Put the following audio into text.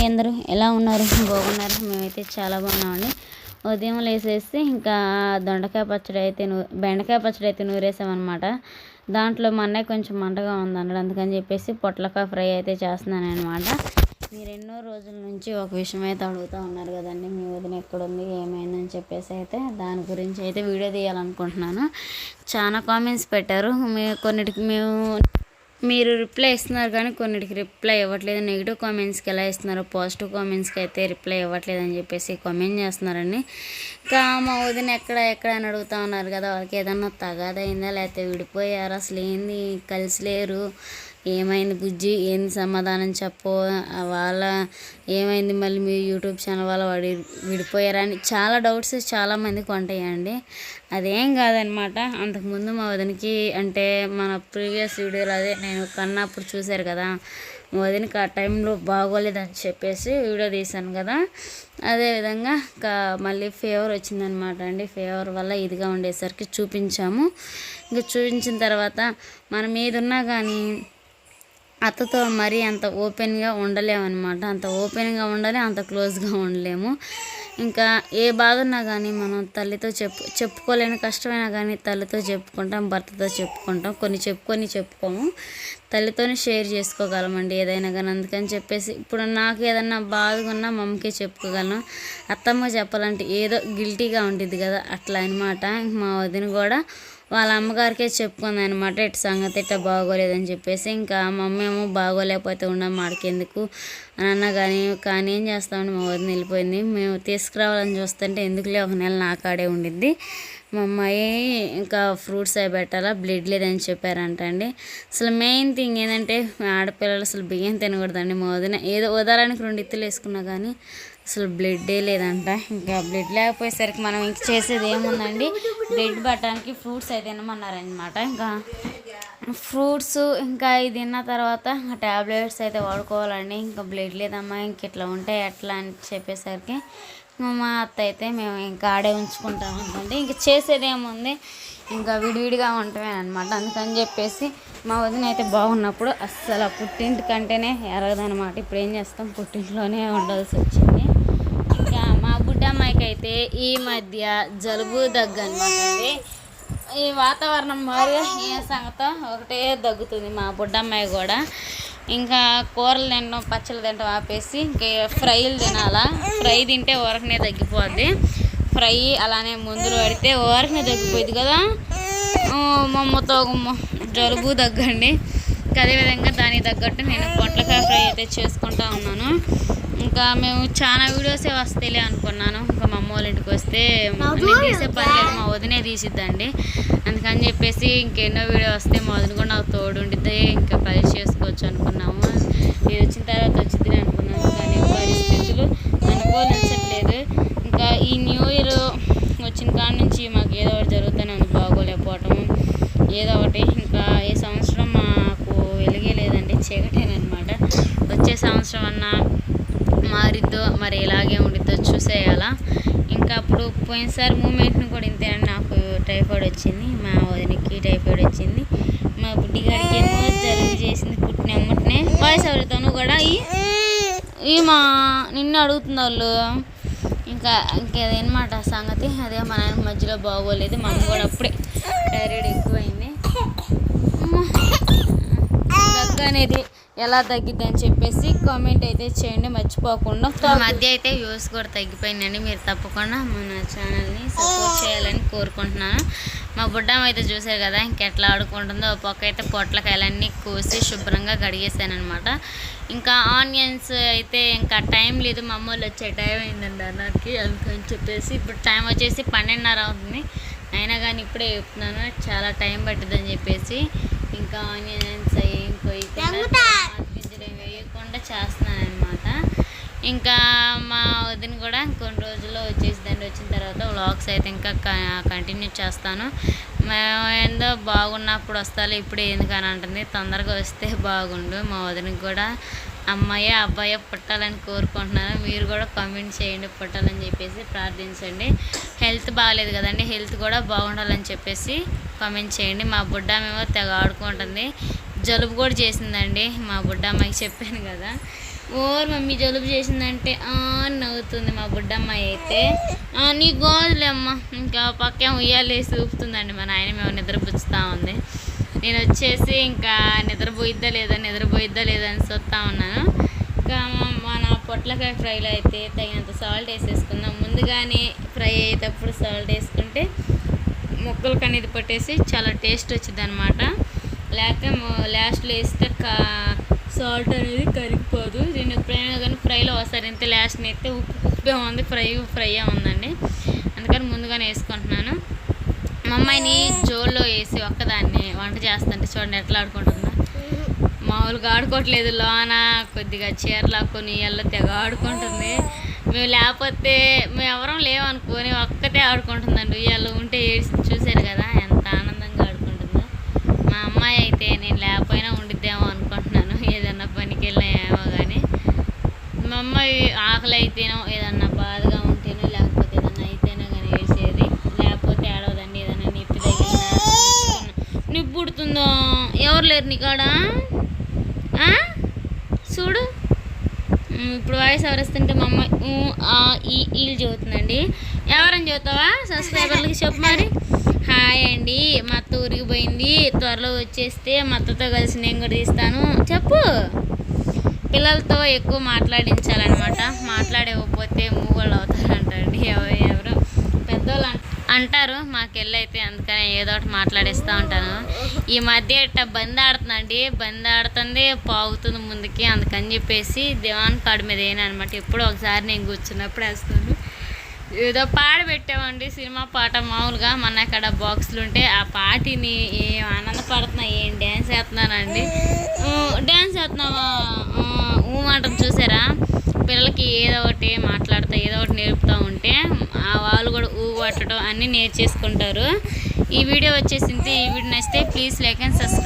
అండి అందరూ ఎలా ఉన్నారు? బాగున్నారు? మేమైతే చాలా బాగున్నామండి. ఉదయం లేసేసి ఇంకా దొండకాయ పచ్చడి అయితే నూ బెండకాయ పచ్చడి అయితే నూరేసామన్నమాట. దాంట్లో మా అన్నయ్య కొంచెం మంటగా ఉందన్నాడు అందుకని చెప్పేసి పొట్లకాయ ఫ్రై అయితే చేస్తున్నాను అనమాట మీరు ఎన్నో రోజుల నుంచి ఒక విషయం అయితే అడుగుతూ ఉన్నారు కదండి మీ వదిన ఎక్కడుంది ఏమైందని చెప్పేసి అయితే దాని గురించి అయితే వీడియో తీయాలనుకుంటున్నాను. చాలా కామెంట్స్ పెట్టారు. మేము కొన్నిటికి మేము మీరు రిప్లై ఇస్తున్నారు కానీ కొన్నిటికి రిప్లై ఇవ్వట్లేదు. నెగిటివ్ కామెంట్స్కి ఎలా ఇస్తున్నారు? పాజిటివ్ కామెంట్స్కి అయితే రిప్లై ఇవ్వట్లేదు అని చెప్పేసి కామెంట్ చేస్తున్నారండి. ఇంకా మా వదిన ఎక్కడ ఎక్కడ అని అడుగుతా ఉన్నారు కదా వాళ్ళకి ఏదన్నా తగాదైందా? లేకపోతే విడిపోయారా? అసలు ఏంది కలిసి లేరు. ఏమైంది బుజ్జి? ఏంది సమాధానం చెప్పు. వాళ్ళ ఏమైంది మళ్ళీ మీ యూట్యూబ్ ఛానల్ వాళ్ళ వాడి విడిపోయారా అని చాలా డౌట్స్ చాలా మందికి ఉంటాయండి. అదేం కాదనమాట. అంతకుముందు మా వదినకి అంటే మన ప్రీవియస్ వీడియోలో అదే నేను కన్నప్పుడు చూశారు కదా. మా వదినకి ఆ టైంలో బాగోలేదని చెప్పేసి వీడియో తీశాను కదా. అదేవిధంగా ఇంకా మళ్ళీ ఫీవర్ వచ్చిందనమాట అండి. ఫీవర్ వల్ల ఇదిగా ఉండేసరికి చూపించాము. ఇంకా చూపించిన తర్వాత మనం ఏదున్నా కానీ అత్తతో మరీ అంత ఓపెన్గా ఉండలేమన్నమాట. అంత ఓపెన్గా ఉండాలి అంత క్లోజ్గా ఉండలేము. ఇంకా ఏ బాధ ఉన్నా కానీ మనం తల్లితో చెప్పు చెప్పుకోలేని కష్టమైనా కానీ తల్లితో చెప్పుకుంటాం భర్తతో చెప్పుకుంటాం. కొన్ని చెప్పుకొని చెప్పుకోము. తల్లితోనే షేర్ చేసుకోగలమండి ఏదైనా కానీ అందుకని చెప్పేసి ఇప్పుడు నాకు ఏదన్నా బాధగా ఉన్నా మమ్మకే చెప్పుకోగలను. అత్తమ్మ చెప్పాలంటే ఏదో గిల్టీగా ఉంటుంది కదా అట్లా అనమాట మా వదిన కూడా వాళ్ళ అమ్మగారికే చెప్పుకుంది అనమాట ఇటు సంగతి ఇట్ట బాగోలేదని చెప్పేసి. ఇంకా మా అమ్మ ఏమో బాగోలేకపోతే ఉన్నాం మాడికెందుకు అని అన్నా కానీ కానీ ఏం చేస్తామని మా వదిన వెళ్ళిపోయింది. మేము తీసుకురావాలని చూస్తుంటే ఎందుకులే ఒక నెల నా కాడే ఉండిద్ది. మా అమ్మాయి ఇంకా ఫ్రూట్స్ అవి పెట్టాలా బ్లడ్ లేదని చెప్పారంట అండి. అసలు మెయిన్ థింగ్ ఏంటంటే ఆడపిల్లలు అసలు బియ్యం తినకూడదండి. మా వదిన ఏదో ఉదాహరణకి రెండు ఇత్తులు వేసుకున్నా కానీ అసలు బ్లడ్డే లేదంట. ఇంకా బ్లడ్ లేకపోయేసరికి మనం ఇంక చేసేది ఏముందండి? బ్లడ్ పట్టడానికి ఫ్రూట్స్ అయితే తినమన్నారనమాట ఇంకా ఫ్రూట్స్ ఇంకా ఇది తిన్న తర్వాత ట్యాబ్లెట్స్ అయితే వాడుకోవాలండి. ఇంకా బ్లడ్ లేదమ్మా ఇంక ఇట్లా ఉంటాయి ఎట్లా అని చెప్పేసరికి మా అత్త అయితే మేము ఇంకా ఆడే ఉంచుకుంటాం అనుకోండి ఇంకా చేసేది ఏముంది ఇంకా విడివిడిగా ఉంటామే అనమాట అందుకని చెప్పేసి మా వదిన అయితే బాగున్నప్పుడు అస్సలు పుట్టింటి కంటేనే ఎరగదనమాట ఇప్పుడు ఏం చేస్తాం? పుట్టింట్లోనే ఉండాల్సి వచ్చింది. ఇంకా మా గుడ్డమ్మాయికి అయితే ఈ మధ్య జలుబు దగ్గు అనమాట అండి. ఈ వాతావరణం మారి ఏ సంగతో ఒకటే దగ్గుతుంది మా బుడ్డమ్మాయి కూడా. ఇంకా కూరలు తినడం పచ్చళ్ళు తినడం ఆపేసి ఇంకా ఫ్రైలు తినాలా. ఫ్రై తింటే ఊరకనే తగ్గిపోద్ది. ఫ్రై అలానే ముందులు పడితే ఊరకనే తగ్గిపోయింది కదా. మమ్మతో జలుబు తగ్గండి. అదేవిధంగా దానికి తగ్గట్టు నేను పొట్లకాయ ఫ్రై అయితే చేసుకుంటా ఉన్నాను. ఇంకా మేము చాలా వీడియోసే వస్తాయిలే అనుకున్నాను. ఇంకా మా అమ్మ వాళ్ళ ఇంటికి వస్తే నేను తీసే పని లేదు మా వదినే తీసిద్దండి. అందుకని చెప్పేసి ఇంకెన్నో వీడియో వస్తే మా వదిన కూడా నాకు తోడు ఉండిద్ది ఇంకా కలిసి చేసుకోవచ్చు అనుకున్నాము. నేను వచ్చిన తర్వాత వచ్చింది అనుకున్నాను కానీ పరిస్థితులు అనుకోనించట్లేదు ఇంకా ఈ న్యూ ఇయర్ వచ్చిన కాడ నుంచి మాకు ఏదో ఒకటి జరుగుతూనే ఉంది బాగోలేకపోవటం ఏదో ఒకటి ఇంకా ఈ సంవత్సరం మాకు వెలిగే లేదండి చీకటేనమాట వచ్చే సంవత్సరం అన్నా మారిద్దో మరి ఎలాగే ఉండిద్దో చూసేయాలా. ఇంకా అప్పుడు పోయినసారి మూమెంట్ని కూడా ఇంతే నాకు టైఫాయిడ్ వచ్చింది. మా వదినికి టైఫాయిడ్ వచ్చింది. మా బుడ్డిగాడికి ఏమో జలుబు చేసింది పుట్టిన అమ్మటనే. వాయిస్ ఎవరితోనూ కూడా ఈ మా నిన్ను అడుగుతున్న వాళ్ళు. ఇంకా ఇంకేదనమాట సంగతి? అదే మన మధ్యలో బాగోలేదు. మా అమ్మ కూడా అప్పుడే థైరాయిడ్ ఎక్కువైంది. దగ్గు అనేది ఎలా తగ్గిద్ది అని చెప్పేసి కామెంట్ అయితే చేయండి మర్చిపోకుండా మధ్య అయితే వ్యూస్ కూడా తగ్గిపోయిందండి మీరు తప్పకుండా మన ఛానల్ని సపోర్ట్ చేయాలని కోరుకుంటున్నాను. మా బుడ్డమ్మ అయితే చూసారు కదా ఇంకెట్లా ఆడుకుంటుందో. ఒక పక్క అయితే పొట్లకాయలన్నీ కోసి శుభ్రంగా కడిగేసాను అనమాట ఇంకా ఆనియన్స్ అయితే ఇంకా టైం లేదు. మా అమ్మ వచ్చే టైం అయిందండి అన్నకి అందుకని చెప్పేసి ఇప్పుడు టైం వచ్చేసి పన్నెండున్నర అవుతుంది. అయినా కానీ ఇప్పుడే చెప్తున్నాను చాలా టైం పట్టిందని చెప్పేసి. ఇంకా ఆనియన్స్ అవి గింజలు వేయకుండా చేస్తున్నాను అనమాట ఇంకా మా వదిన కూడా కొన్ని రోజుల్లో వచ్చేసిందండి వచ్చిన తర్వాత వ్లాగ్స్ అయితే ఇంకా కంటిన్యూ చేస్తాను. మేము ఏందో బాగున్నప్పుడు వస్తాను ఇప్పుడు ఎందుకని అంటుంది. తొందరగా వస్తే బాగుండు. మా వదినకి కూడా అమ్మాయి అబ్బాయి పుట్టాలని కోరుకుంటున్నాను. మీరు కూడా కామెంట్ చేయండి పుట్టాలని చెప్పేసి ప్రార్థించండి. హెల్త్ బాగాలేదు కదండి. హెల్త్ కూడా బాగుండాలని చెప్పేసి కామెంట్ చేయండి. మా బుడ్డ మేము తెగ ఆడుకుంటుంది. జలుబు కూడా చేసిందండి మా బుడ్డమ్మకి చెప్పాను కదా. ఓర్ మమ్మీ జలుబు చేసిందంటే ఆ అని నవ్వుతుంది మా బుడ్డమ్మాయి అయితే. నీ గోదులే అమ్మ. ఇంకా పక్కే ఉయ్యాలేసి ఊపుతుందండి మా నాయన మేము నిద్రపుచ్చుతా ఉంది. నేను వచ్చేసి ఇంకా నిద్రపోయిద్దా లేదా నిద్రపోయిద్దా లేదా అని చూస్తూ ఉన్నాను. ఇంకా మన పొట్లకాయ ఫ్రైలో అయితే తగినంత సాల్ట్ వేసేసుకుందాం. ముందుగానే ఫ్రై అయ్యేటప్పుడు సాల్ట్ వేసుకుంటే ముక్కలకు అనేది పట్టేసి చాలా టేస్ట్ వచ్చింది అనమాట లేక లాస్ట్లో వేస్తే కా సాల్ట్ అనేది కరిగిపోదు. దీన్ని ఎప్పుడైనా కానీ ఫ్రైలో వస్తారు. ఎంత లాస్ట్ని అయితే ఉప్పు ఉప్పే ఉంది. ఫ్రై ఫ్రై ఉందండి. అందుకని ముందుగానే వేసుకుంటున్నాను. మా అమ్మాయిని జోల్లో వేసి ఒక్కదాన్ని వంట చేస్తుంటే చూడండి ఎట్లా ఆడుకుంటుందా. మామూలుగా ఆడుకోవట్లేదు. లోన కొద్దిగా చీరలు కొని ఎల్ల తెగ ఆడుకుంటుంది. మేము లేకపోతే మేము ఎవరం లేవనుకొని ఒక్కతే ఆడుకుంటుందండి. ఉయ్యాల ఉంటే ఏడ్చి చూశారు కదా ఎంత ఆనందంగా ఆడుకుంటుందో మా అమ్మాయి అయితే నేను లేకపోయినా ఉండిద్దేమో అనుకుంటున్నాను ఏదన్నా పనికి వెళ్ళినా ఏమో కానీ మా అమ్మాయి ఆకలి అయితేనో ఏదన్నా బాధగా ఉంటేనో లేకపోతే ఏదన్నా అయితేనో కానీ వేసేది లేకపోతే ఏడవదండి ఏదన్నా నిప్పి తగిలినా నిప్పు ఎవరు లేరు నీకాడ చూడు. ఇప్పుడు వాయిస్ ఎవరిస్తుంటే మా అమ్మాయి ఆ, ఈ ఈలు చదువుతుందండి ఎవరని చదువుతావా సబ్స్క్రైబర్లకి చెప్పు మరి. హాయ్ అండి. మా అత్త ఊరికి పోయింది. త్వరలో వచ్చేస్తే మా అత్తతో కలిసి నేను కూడా తీస్తాను. చెప్పు. పిల్లలతో ఎక్కువ మాట్లాడించాలన్నమాట. మాట్లాడకపోతే మూగోళ్ళు అవుతారంటండి. ఎవరు ఎవరు? పెద్దోళ్ళు అంటారు. మాకెళ్ళి అయితే అందుకని ఏదో ఒకటి మాట్లాడేస్తూ ఉంటాను. ఈ మధ్య ఇట్ట బంద్ ఆడుతుందండి. బంద్ ఆడుతుంది పాగుతుంది ముందుకి అందుకని చెప్పేసి దివాన్ కాడు మీద వేయను అనమాట ఎప్పుడో ఒకసారి నేను కూర్చున్నప్పుడు వేస్తాను. ఏదో పాట పెట్టామండి. సినిమా పాట మామూలుగా మన అక్కడ బాక్సులు ఉంటే ఆ పాటిని ఏం ఆనందపడుతున్నా ఏం డ్యాన్స్ వేస్తున్నానండి. డ్యాన్స్ వేస్తున్నావా? చూసారా? పిల్లలకి ఏదో ఒకటి మాట్లాడుతూ ఏదో ఒకటి నేర్పుతూ ఉంటే ఆ వాళ్ళు కూడా ఊ పట్టడం అన్నీ నేర్చేసుకుంటారు. ఈ వీడియో వచ్చేసింది. ఈ వీడియో నచ్చితే ప్లీజ్ లైక్ అండ్ సబ్స్క్రైబ్